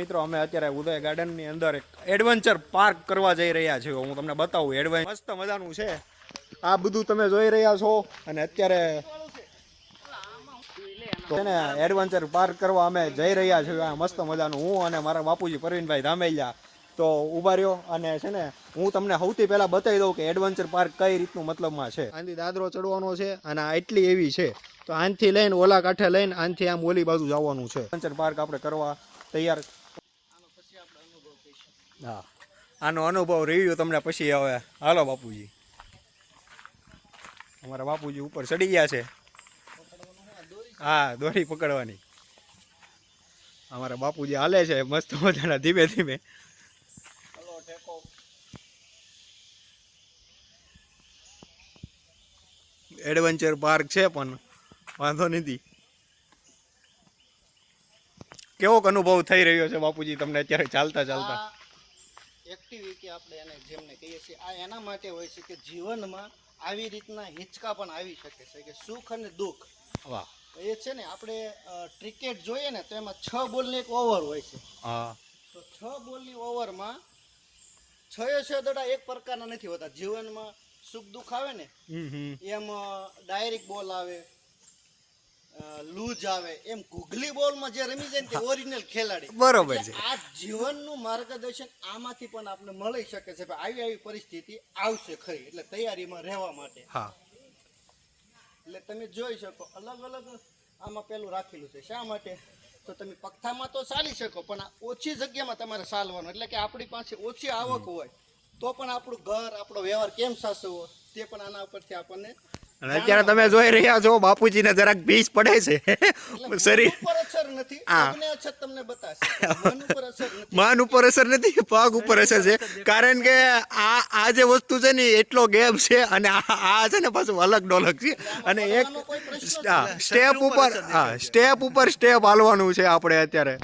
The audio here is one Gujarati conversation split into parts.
મિત્રો, અમે અત્યારે ઉદય ગાર્ડનની અંદર એક એડવેન્ચર પાર્ક કરવા જઈ રહ્યા છીએ. હું તમને બતાવું એડવેન્ચર મસ્ત મજાનું છે. આ બધું તમે જોઈ રહ્યા છો અને અત્યારે તેને એડવેન્ચર પાર્ક કરવા અમે જઈ રહ્યા છીએ. આ મસ્ત મજાનું. હું અને મારા બાપુજી પરવીનભાઈ ધામેલિયા તો ઊભા રહ્યો અને છે ને, હું તમને સૌથી પહેલા બતાવી દઉં કે એડવેન્ચર પાર્ક કઈ રીતનું મતલબમાં છે. આનાથી દાદરો ચડવાનો છે અને આ એટલી એવી છે. તો આનથી લઈને ઓલા કાંઠે લઈને આનથી આમ ઓલી બાજુ જવાનું છે. એડવેન્ચર પાર્ક આપણે કરવા તૈયાર હા. આનો અનુભવ રિવ્યુ તમને પછી હવે. હાલો બાપુજી. અમારા બાપુજી ઉપર ચડી ગયા છે. હા, દોરી પકડવાની. અમારા બાપુજી હાલે છે મસ્ત મજાના ધીમે ધીમે. એડવેન્ચર પાર્ક છે પણ, વાંધો નથી. કેવો અનુભવ થઈ રહ્યો છે બાપુજી તમને અત્યારે ચાલતા ચાલતા? એક્ટિવિટી આપણે એને જેમને કહીએ છીએ આ એના માટે હોય છે કે જીવનમાં આવી રીતના હિંચકા પણ આવી શકે છે કે સુખ અને દુઃખ. વાહ. એ છે ને આપણે ક્રિકેટ જોઈએ ને તો એમાં છ બોલની એક ઓવર હોય છે. હા. તો છ બોલની ઓવરમાં છ છ દડા એક પ્રકારના નથી હોતા. જીવનમાં સુખ દુઃખ આવે ને એમ ડાયરેક્ટ બોલ આવે લૂજ આવે. એમ ગુગલી બોલમાં જે રમી જાય ને તે ઓરિજિનલ ખેલાડી. બરોબર છે. આ જીવનનું માર્ગદર્શન આમાંથી પણ આપણે મળી શકે છે. આવી આવી પરિસ્થિતિ આવશે ખરી. એટલે તૈયારીમાં રહેવા માટે. હા. એટલે તમે જોઈ શકો અલગ અલગ આમાં પેલું રાખેલું છે. શા માટે? તો તમે પગથામાં તો ચાલી શકો પણ ઓછી જગ્યામાં તમારે ચાલવાનું. એટલે કે આપણી પાસે ઓછી આવક હોય તો પણ આપણું ઘર આપણો વ્યવહાર કેમ સાચવવો તે પણ આના ઉપરથી આપણને અને અત્યારે તમે જોઈ રહ્યા છો બાપુજીને જરાક ભીસ પડે છે. શરીર મન ઉપર અસર નથી. પગ ઉપર અસર છે. કારણ કે આ આ જે વસ્તુ છે ને એટલો ગેમ છે અને આ છે ને પાછું અલગ ડોલક છે. અને એક સ્ટેપ ઉપર હા સ્ટેપ ઉપર સ્ટેપ હાલવાનું છે આપણે અત્યારે.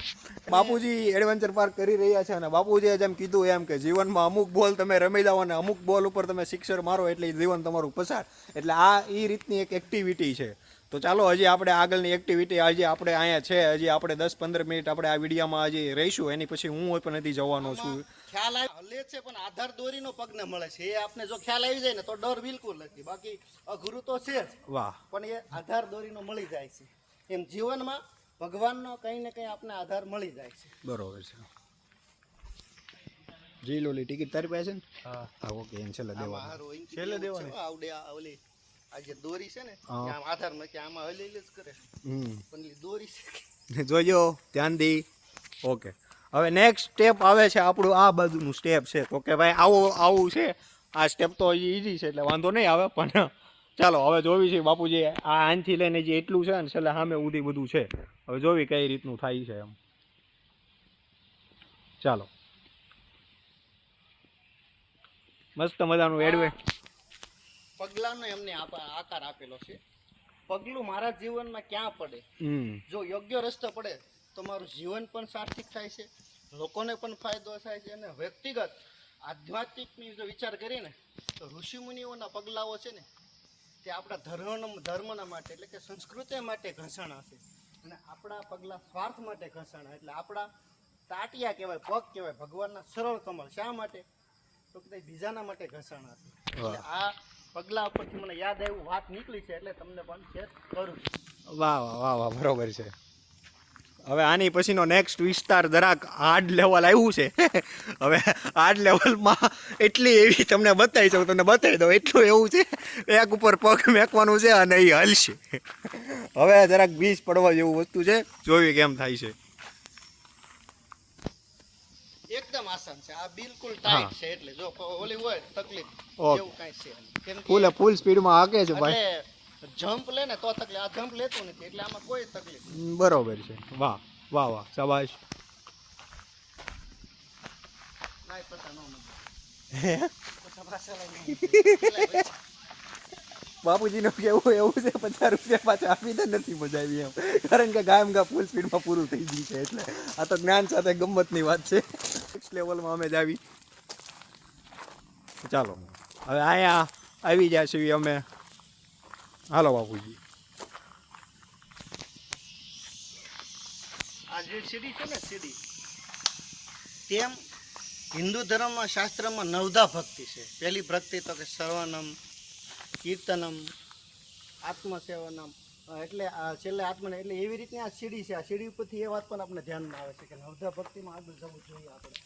બાપુજી એડવેન્ચર પાર્ક કરી રહ્યા છે અને બાપુજીએ જેમ કીધું એમ કે જીવનમાં અમુક બોલ તમે રમી જાઓ અને અમુક બોલ ઉપર તમે સિક્સર મારો એટલે જીવન તમારું પસાર. એટલે આ એ રીતની એક એક્ટિવિટી છે. તો ચાલો હજી આપણે આગળની એક્ટિવિટી હજી આપણે અહીંયા છે હજી આપણે દસ પંદર મિનિટ આપણે આ વિડીયામાં હજી રહીશું. એની પછી હું પણ નથી જવાનો છું. ખ્યાલ હલે છે પણ આધાર દોરીનો પગને મળે છે. એ આપણે જો ખ્યાલ આવી જાય ને તો ડર બિલકુલ નથી. બાકી અઘરું તો છે જ. વાહ. પણ એ આધાર દોરીનો મળી જાય છે. એમ જીવનમાં ભગવાનનો કંઈ ને કંઈ આપણે આધાર મળી જાય છે. બરોબર છે. જી લોલી ટિકિટ તારી પાસે છે ને? હા. ઓકે એને છેલ્લે આમાં દેવાનું. છેલ્લે દેવાની? આવડે આ ઓલી આ જે દોરી છે ને આમ આધારમાં કે આમાં હલી હલી જ કરે. હમ. પણ દોરી છે જોજો ધ્યાનથી ઓકે. હવે નેક્સ્ટ સ્ટેપ આવે છે આપણું આ બાજુનું સ્ટેપ છે. તો કે ભાઈ આવું આવું છે. આ સ્ટેપ તો ઈઝી છે એટલે વાંધો નહીં આવે પણ ચાલો હવે જોવી છે બાપુજી આ આનથી લઈને જે એટલું છે ને છેલ્લે સામે ઉધી બધું છે. હવે જોવી કઈ રીતનું થાય છે એમ. ચાલો. મસ્ત મજાનું એડવે પગલાંનો એમને આકાર આપેલો છે. પગલું મારા જીવનમાં ક્યાં પડે? જો યોગ્ય રસ્તો પડે તો મારું જીવન પણ સાર્થક થાય છે. લોકોને પણ ફાયદો થાય છે. અને વ્યક્તિગત આધ્યાત્મિકની જો વિચાર કરીએ ને તો ઋષિમુનિઓના પગલાઓ છે ને તે આપણા ધર્મ ધર્મના માટે એટલે કે સંસ્કૃતિ માટે ઘસણા છે અને આપણા પગલાં સ્વાર્થ માટે ઘસણા એટલે આપણા તાટિયા કહેવાય પગ કહેવાય ભગવાનના સરળ કમળ. શા માટે? તો કે બીજાના માટે ઘસણા છે આ પગલા ઉપરથી મને યાદ આવ્યું વાત નીકળી છે એટલે તમને પણ શેર કરું વાહ વાહ વાહ વાહ બરોબર છે. હવે આની પછીનો નેક્સ્ટ વિસ્તાર જરાક હાર્ડ લેવલ આવ્યું છે. હવે હાર્ડ લેવલમાં એટલી એવી તમને બતાવી શકું તમને બતાવી દઉં એટલું એવું છે. એક ઉપર પગ મેકવાનું છે અને એ હલશે. હવે જરાક બીજ પડવા જેવું વસ્તુ છે. જોવી કેમ થાય છે. એકદમ આસાન છે. આ બિલકુલ ટાઈટ છે એટલે જો ઓલી હોય તકલીફ એવું કાંઈ છે. ફૂલે ફૂલ સ્પીડમાં હાકે છે ભાઈ. જમ્પ લે ને તો તકલીફ. આ જમ્પ લેતું નથી એટલે આમાં કોઈ તકલીફ બરોબર છે. વાહ વાહ વાહ શાબાશ. એ પતા ન બાપુજીનું કેવું એવું છે પચાસ રૂપિયા પાછા આપી દે નથી મજા આવી એમ. કારણ કે ગામ ગા ફૂલ સ્પીડમાં પૂરું થઈ ગયું છે એટલે આ તો જ્ઞાન સાથે ગમતની વાત છે. નેક્સ્ટ લેવલમાં અમે જ આવી. ચાલો. હવે અહીંયા આવી જશું અમે. હાલો બાપુજી. આ જે સીડી છે ને સીડી, તેમ હિન્દુ ધર્મમાં, શાસ્ત્રમાં નવધા ભક્તિ છે. પહેલી ભક્તિ તો કે સર્વનમ, કીર્તનમ, આત્મસેવનમ. એટલે આ છેલ્લે આત્મને, એટલે એવી રીતની આ સીડી છે. આ સીડી ઉપરથી એ વાત પણ આપણે ધ્યાનમાં આવે છે કે નવધા ભક્તિમાં આગળ જવું જોઈએ આપણે.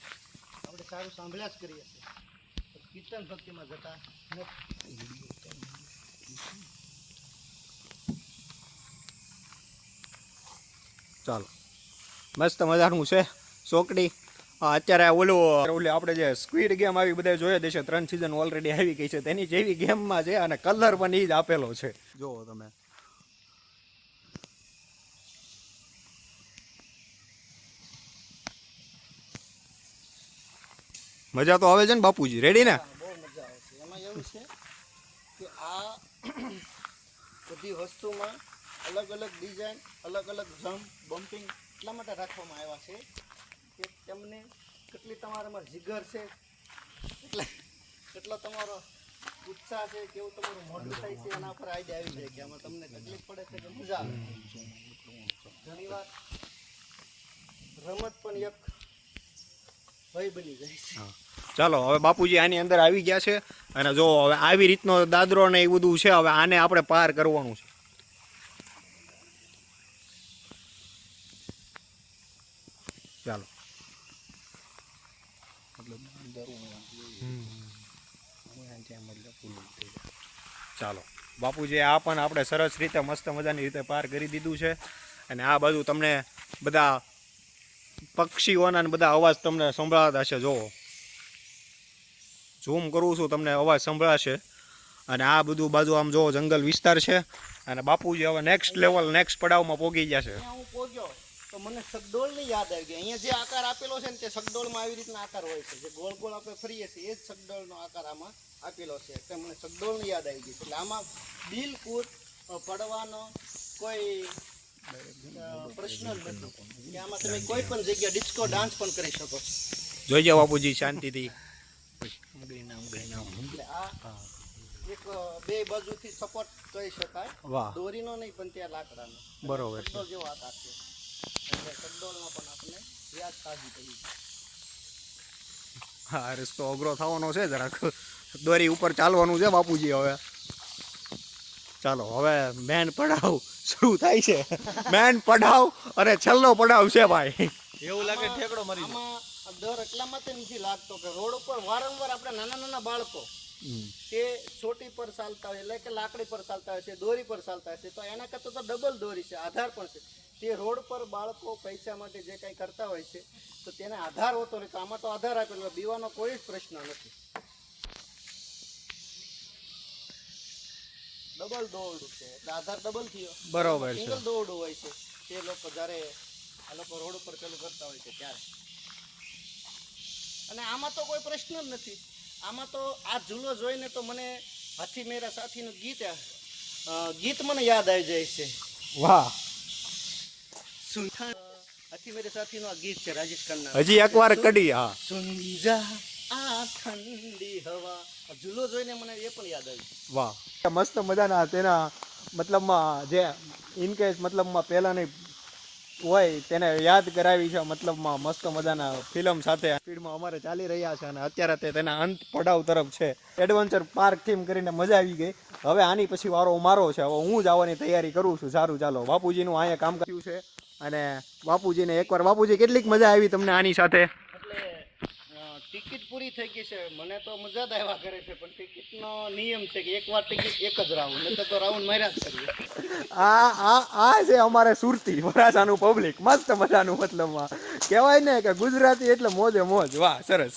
આપણે સારું સાંભળ્યા જ કરીએ છીએ. કીર્તન ભક્તિમાં જતા નથી. ચાલો. મસ્ત મજાનું છે ચોકડી અત્યારે ઓલું ઓલી આપણે જે સ્ક્વીડ ગેમ આવી બધા જોઈએ દેશે ત્રણ સિઝન ઓલરેડી આવી ગઈ છે. તેની જેવી ગેમમાં છે અને કલર પણ એ જ આપેલો છે. જુઓ તમે. મજા તો આવે છે ને બાપુજી. રેડી ને? બહુ મજા આવે છે. એમાં એવું છે કે આ બધી વસ્તુમાં અલગ અલગ ડિઝાઇન અલગ અલગ જમ્પ બમ્પિંગ એટલા માટે રાખવામાં આવ્યા છે કે તમને કેટલી તમારામાં જીગર છે, એટલે કેટલો તમારો ઉત્સાહ છે, કેવું તમારું મોઢું થાય છે, એના પર આઈડિયા આવી જાય કે આમાં તમને તકલીફ પડે છે કે મજા આવે. ઘણીવાર રમત પણ એક ભય બની જાય છે. ચાલો, હવે બાપુજી આની અંદર આવી ગયા છે. અને જો હવે આવી રીતનો દાદરો ને એ બધું છે, હવે આને આપણે પાર કરવાનું છે. ચાલો. ચાલો. બાપુજી, આ પણ આપણે સરસ રીતે, મસ્ત મજાની રીતે પાર કરી દીધું છે. અને આ બાજુ તમને બધા પક્ષીઓના બધા અવાજ તમને સંભળાતા હશે. જોવો ઝૂમ કરું છું, તમને અવાજ સંભળાશે. અને આ બધું બાજુ આમ જુઓ, જંગલ વિસ્તાર છે. અને બાપુજી હવે નેક્સ્ટ લેવલ નેક્સ્ટ પડાવમાં પહોંચી ગયા છે. તો મને સગડોળની યાદ આવી ગઈ અહીંયા જે આકાર આપેલો છે ને તે સગડોળમાં આવી રીતના આકાર હોય છે. જે ગોળ ગોળ આપણે ફરીએ છીએ એ જ સગડોળનો આકાર આમાં આપેલો છે. એટલે મને સગડોળની યાદ આવી ગઈ એટલે આમાં બિલકુલ પડવાનો કોઈ પ્રશ્ન જ નથી. કે આમાં તમે કોઈ પણ જગ્યા ડિસ્કો ડાન્સ પણ કરી શકો છો. જોઈ જાઓ બાપુજી શાંતિથી. એટલે આ એક બે બાજુથી સપોર્ટ કહી શકાય. દોરીનો નહીં પણ ત્યાં લાકડાનો. બરોબર છે. જેવો આકાર છે. એટલે સગડોળનો પણ આપણે યાદ તાજી કરી હા રસ્તો અઘરો થવાનો છે જરાક. દોરી ઉપર ચાલવાનું છે બાપુજી હવે. ચાલો હવે મેન પડાવ શરૂ થાય છે. મેન પડાવ અને છેલ્લો પડાવ છે ભાઈ. એવું લાગે ઠેકડો મરી દે. આમાં એટલા માટે નથી લાગતો કે રોડ ઉપર વારંવાર આપણે નાના નાના બાળકો તે છોટી પર ચાલતા હોય એટલે કે લાકડી પર ચાલતા હોય છે દોરી પર ચાલતા હોય છે તો એના કરતાં તો ડબલ દોરી છે આધાર પણ છે. તે રોડ પર બાળકો પૈસા માટે જે કંઈ કરતા હોય છે તો તેને આધાર હોતો નથી. આમાં તો આધાર આપેલો બીવાનો કોઈ જ પ્રશ્ન નથી. ડબલ દોરડું છે. એટલે આધાર ડબલ થયો. બરોબર છે. સિંગલ દોરડું હોય છે. તે લોકો જ્યારે આ લોકો રોડ ઉપર પેલું કરતા હોય છે ત્યારે. અને આમાં તો કોઈ પ્રશ્ન જ નથી. આમાં તો આ ઝૂલો જોઈને તો મને હાથી મેરા સાથીનું ગીત ગીત મને યાદ આવી જાય છે. વાહ સુનતા હાથી મેરે સાથીનું આ ગીત છે રાજેશ ખન્ના હજી એકવાર કડી હા. સુનજા આ ઠંડી હવા. જુલો જોઈને મને એ પણ યાદ આવ્યું. વાહ. મસ્ત મજાના તેના મતલબમાં જે ઇન કેસ મતલબમાં પહેલાંની હોય તેને યાદ કરાવી છે મતલબમાં મસ્ત મજાના ફિલ્મ સાથે. સ્પીડમાં અમારે ચાલી રહ્યા છે અને અત્યારે તે તેના અંત પડાવ તરફ છે. એડવેન્ચર પાર્ક થીમ કરીને મજા આવી ગઈ. હવે આની પછી વારો મારો છે. હવે હું જ આવવાની તૈયારી કરું છું. સારું ચાલો. બાપુજીનું અહીંયા કામ કર્યું છે અને બાપુજીને એકવાર બાપુજી કેટલીક મજા આવી તમને આની સાથે? એટલે ટિકિટ પૂરી થઈ ગઈ છે. મને તો મજા જ આવ્યા કરે છે પણ ટિકિટનો નિયમ છે કે એકવાર ટિકિટ એક જ રાઉન્ડ નહીં તો રાઉન્ડ માર્યા જ કરીએ. આ આ આ છે અમારે સુરતી વરાછાનું પબ્લિક મસ્ત મજાનું મતલબમાં. કહેવાય ને કે ગુજરાતી એટલે મોજે મોજ. વાહ સરસ.